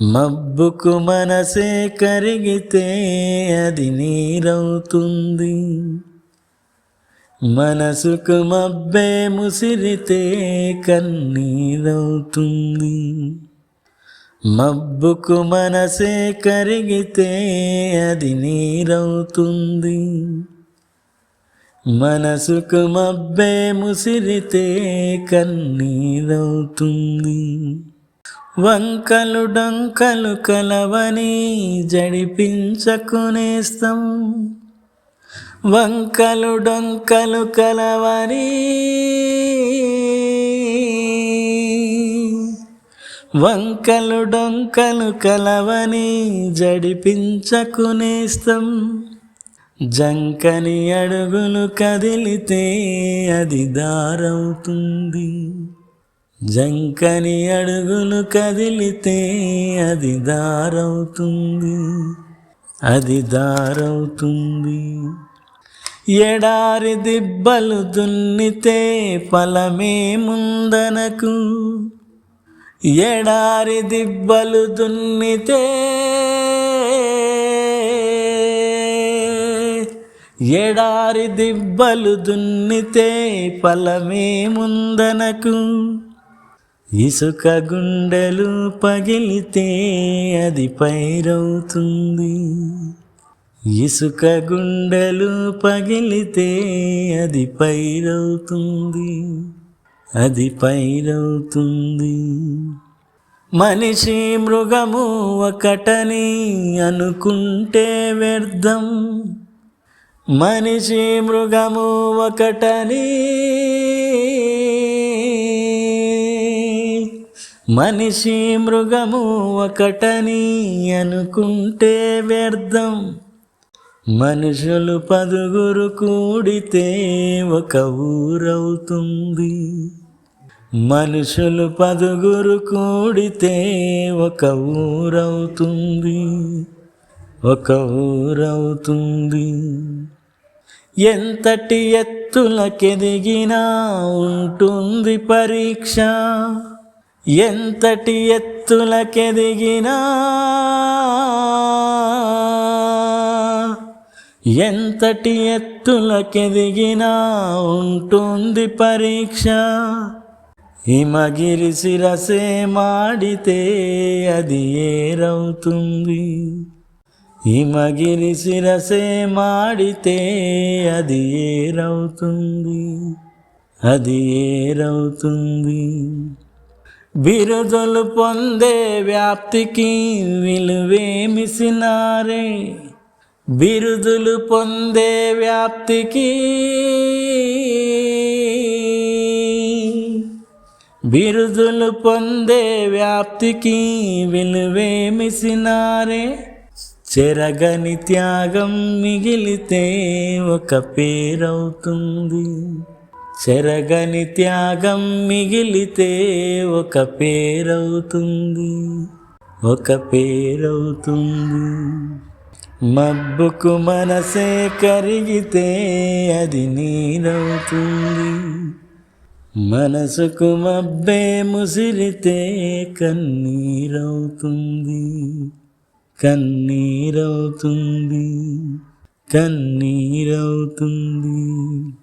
మబ్బుకు మనసే కరిగితే అది నీరవుతుంది. మనసుకు మబ్బే ముసిరితే కన్నీరవుతుంది. మబ్బుకు మనసే కరిగితే అది నీరవుతుంది. మనసుకు మబ్బే ముసిరితే కన్నీరవుతుంది. వంకలు డొంకలు కలవని జడిపించకునేస్తం. వంకలు డొంకలు కలవని వంకలు డొంకలు కలవని జడిపించకునేస్తాం. జంకని అడుగులు కదిలితే అది దారవుతుంది. జంకని అడుగులు కదిలితే అది దారవుతుంది. అది దారవుతుంది. ఎడారి దిబ్బలు దున్నితే ఫలమే ముందనకు. ఎడారి దిబ్బలు దున్నితే ఎడారి దిబ్బలు దున్నితే ఫలమే ముందనకు. ఇసుక గుండెలు పగిలితే అది పైరవుతుంది. ఇసుక గుండెలు పగిలితే అది పైరవుతుంది. అది పైరవుతుంది. మనిషి మృగము ఒకటని అనుకుంటే వ్యర్థం. మనిషి మృగము ఒకటని మనిషి మృగము ఒకటని అనుకుంటే వ్యర్థం. మనుషులు పదుగురు కూడితే ఒక ఊరవుతుంది. మనుషులు పదుగురు కూడితే ఒక ఊరవుతుంది. ఒక ఊరవుతుంది. ఎంతటి ఎత్తులకెదిగినా ఉంటుంది పరీక్ష. ఎంతటి ఎత్తులకెదిగినా ఎంతటి ఎత్తులకెదిగినా ఉంటుంది పరీక్ష. హిమగిరి శిరసే మాడితే అది ఏరవుతుంది. హిమగిరి శిరసే మాడితే అది ఏరవుతుంది. అది ఏరవుతుంది. బిరుదులు పొందే వ్యాప్తికి విలువేమిసినారే? బిరుదులు పొందే వ్యాప్తికి బిరుదులు పొందే వ్యాప్తికి విలువేమిసినారే? చెరగని త్యాగం మిగిలితే ఒక పేరవుతుంది. చెరగని త్యాగం మిగిలితే ఒక పేరవుతుంది. ఒక పేరవుతుంది. మబ్బుకు మనసే కరిగితే అది నీరవుతుంది. మనసుకు మబ్బే ముసిరితే కన్నీరవుతుంది. కన్నీరవుతుంది. కన్నీరవుతుంది.